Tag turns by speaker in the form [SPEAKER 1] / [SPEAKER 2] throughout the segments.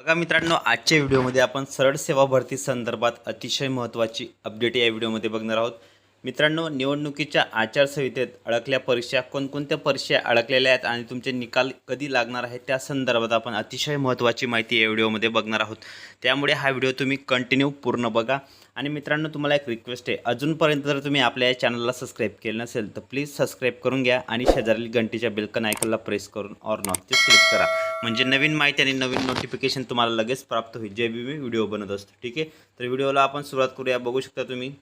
[SPEAKER 1] बघा मित्रांनो आजच्या व्हिडिओमध्ये आपण सरळ सेवा भरती संदर्भात अतिशय महत्त्वाची अपडेट या व्हिडिओमध्ये बघणार आहोत. मित्रांनो निवडणुकीच्या आचारसंहितेत अडकल्या परीक्षा कोणकोणत्या परीक्षा अडकलेल्या आहेत आणि तुमचे निकाल कधी लागणार आहेत त्या संदर्भात आपण अतिशय महत्त्वाची माहिती या व्हिडिओमध्ये बघणार आहोत. त्यामुळे हा व्हिडिओ तुम्ही कंटिन्यू पूर्ण बघा. आणि मित्रांनो तुम्हाला एक रिक्वेस्ट आहे. अजूनपर्यंत जर तुम्ही आपल्या या चॅनलला सबस्क्राईब केलं नसेल तर प्लीज सबस्क्राईब करून घ्या आणि शेजारील घंटीच्या बेलकन आयकनला प्रेस करून ऑर नॉटचे क्लिक करा. म्हणजे नवीन माहिती आणि नवीन नोटिफिकेशन तुम्हाला लगेच प्राप्त होईल जे बी मी व्हिडिओ बनवत असतो. ठीक आहे? तर व्हिडिओला आपण सुरुवात करूया. बघू शकता तुम्ही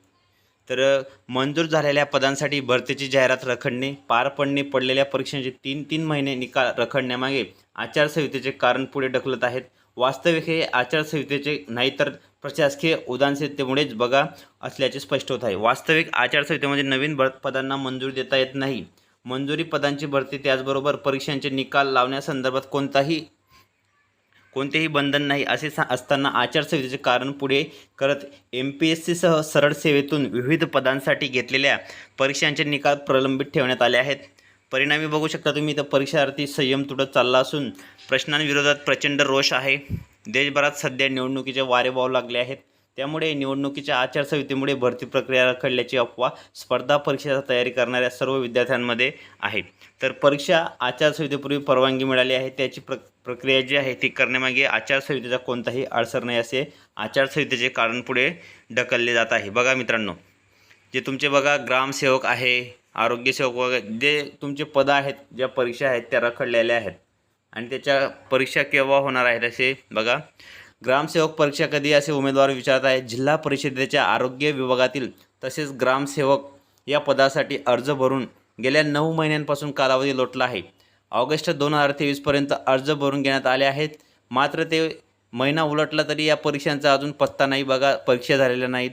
[SPEAKER 1] तर मंजूर झालेल्या पदांसाठी भरतीची जाहिरात रखडणे पार पडणे पडलेल्या परीक्षांचे तीन तीन महिने निकाल रखडण्यामागे आचारसंहितेचे कारण पुढे ढकलत आहेत. वास्तविक हे आचारसंहितेचे नाही तर प्रशासकीय उदासीनतेमुळेच बघा असल्याचे स्पष्ट होत आहे. वास्तविक आचारसंहितेमध्ये नवीन भर पदांना मंजुरी देता येत नाही. मंजुरी पदांची भरती त्याचबरोबर परीक्षांचे निकाल लावण्यासंदर्भात कोणताही कोणतेही बंधन नाही असे सा असताना आचारसंहितेचे कारण पुढे करत एम पी एस सीसह सरळ सेवेतून विविध पदांसाठी घेतलेल्या परीक्षांचे निकाल प्रलंबित ठेवण्यात आले आहेत. परिणामी बघू शकता तुम्ही इथं परीक्षार्थी संयम तुटत चालला असून प्रश्नांविरोधात प्रचंड रोष आहे. देशभरात सध्या निवडणुकीचे वारे वाहू लागले आहेत. त्यामुळे निवडणुकीच्या आचारसंहितेमुळे भरती प्रक्रिया रखडल्याची अफवा स्पर्धा परीक्षेचा तयारी करणाऱ्या सर्व विद्यार्थ्यांमध्ये आहे. तर परीक्षा आचारसंहितेपूर्वी परवानगी मिळाली आहे. त्याची प्र प्रक्रिया जी आहे ती करण्यामागे आचारसंहितेचा कोणताही अडसर नाही असे आचारसंहितेचे कारण पुढे ढकलले जात आहे. बघा मित्रांनो जे तुमचे बघा ग्रामसेवक आहे आरोग्यसेवक वगैरे जे तुमचे पदं आहेत ज्या परीक्षा आहेत त्या रखडलेल्या आहेत. आणि त्याच्या परीक्षा केव्हा होणार आहेत असे बघा. ग्रामसेवक परीक्षा कधी असे उमेदवार विचारत आहेत? जिल्हा परिषदेच्या आरोग्य विभागातील तसेच ग्रामसेवक या पदासाठी अर्ज भरून गेल्या नऊ महिन्यांपासून कालावधी लोटला आहे. ऑगस्ट दोन हजार तेवीसपर्यंत अर्ज भरून घेण्यात आले आहेत. मात्र ते महिना उलटला तरी या परीक्षांचा अजून पत्ता नाही बघा परीक्षा झालेल्या नाहीत.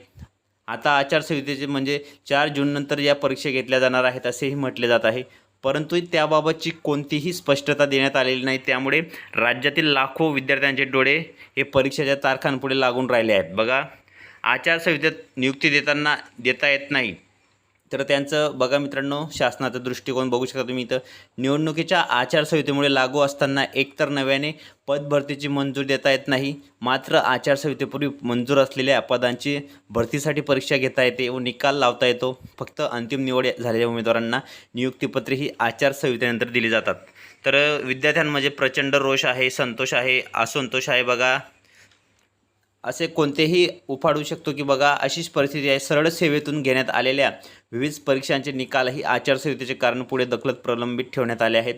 [SPEAKER 1] आता आचारसंहितेचे म्हणजे चार जूननंतर या परीक्षा घेतल्या जाणार आहेत असेही म्हटले जात आहे. परंतु त्याबाबतची कोणतीही स्पष्टता देण्यात आलेली नाही. त्यामुळे राज्यातील लाखो विद्यार्थ्यांचे डोळे हे परीक्षेच्या तारखांपुढे लागून राहिले आहेत. बघा आचारसंहितेत नियुक्ती देताना देता येत नाही. तर त्यांचं बघा मित्रांनो शासनाचा दृष्टिकोन बघू शकता तुम्ही इथं. निवडणुकीच्या आचारसंहितेमुळे लागू असताना एकतर नव्याने पदभरतीची मंजूर देता येत नाही मात्र आचारसंहितेपूर्वी मंजूर असलेल्या पदांची भरतीसाठी परीक्षा घेता येते व निकाल लावता येतो. फक्त अंतिम निवड झालेल्या उमेदवारांना नियुक्तीपत्रे ही आचारसंहितेनंतर दिली जातात. तर विद्यार्थ्यांमध्ये प्रचंड रोष आहे संतोष आहे असंतोष आहे बघा. असे कोणतेही उफाडू शकतो की बघा अशीच परिस्थिती आहे. सरळ सेवेतून घेण्यात आलेल्या विविध परीक्षांचे निकालही आचारसंहितेचे कारण पुढे दखलत प्रलंबित ठेवण्यात आले आहेत.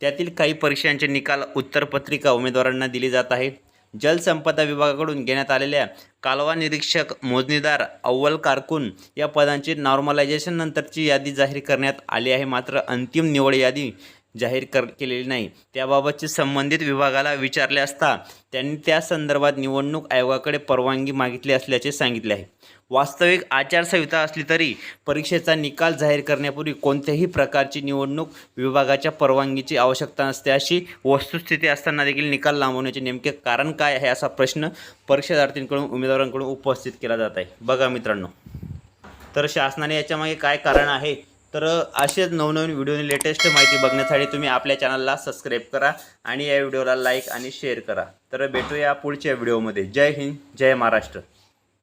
[SPEAKER 1] त्यातील काही परीक्षांचे निकाल उत्तरपत्रिका उमेदवारांना दिली जात आहे जलसंपदा विभागाकडून घेण्यात आलेल्या कालवा निरीक्षक मोजणीदार अव्वल कारकून या पदांची नॉर्मलायझेशननंतरची यादी जाहीर करण्यात आली आहे. मात्र अंतिम निवड यादी जाहीर कर केलेली नाही. त्याबाबतचे संबंधित विभागाला विचारले असता त्यांनी त्या संदर्भात निवडणूक आयोगाकडे परवानगी मागितली असल्याचे सांगितले आहे. वास्तविक आचारसंहिता असली तरी परीक्षेचा निकाल जाहीर करण्यापूर्वी कोणत्याही प्रकारची निवडणूक विभागाच्या परवानगीची आवश्यकता नसते अशी वस्तुस्थिती असताना देखील निकाल लांबवण्याचे नेमके कारण काय आहे असा प्रश्न परीक्षार्थींकडून उमेदवारांकडून उपस्थित केला जात आहे. बघा मित्रांनो तर शासनाने याच्यामागे काय कारण आहे तर असेच नवनवीन व्हिडिओने लेटेस्ट माहिती बघण्यासाठी तुम्ही आपल्या चॅनलला सबस्क्राईब करा आणि या व्हिडिओला लाईक आणि शेअर करा. तर भेटूया पुढच्या व्हिडिओमध्ये. जय हिंद जय महाराष्ट्र.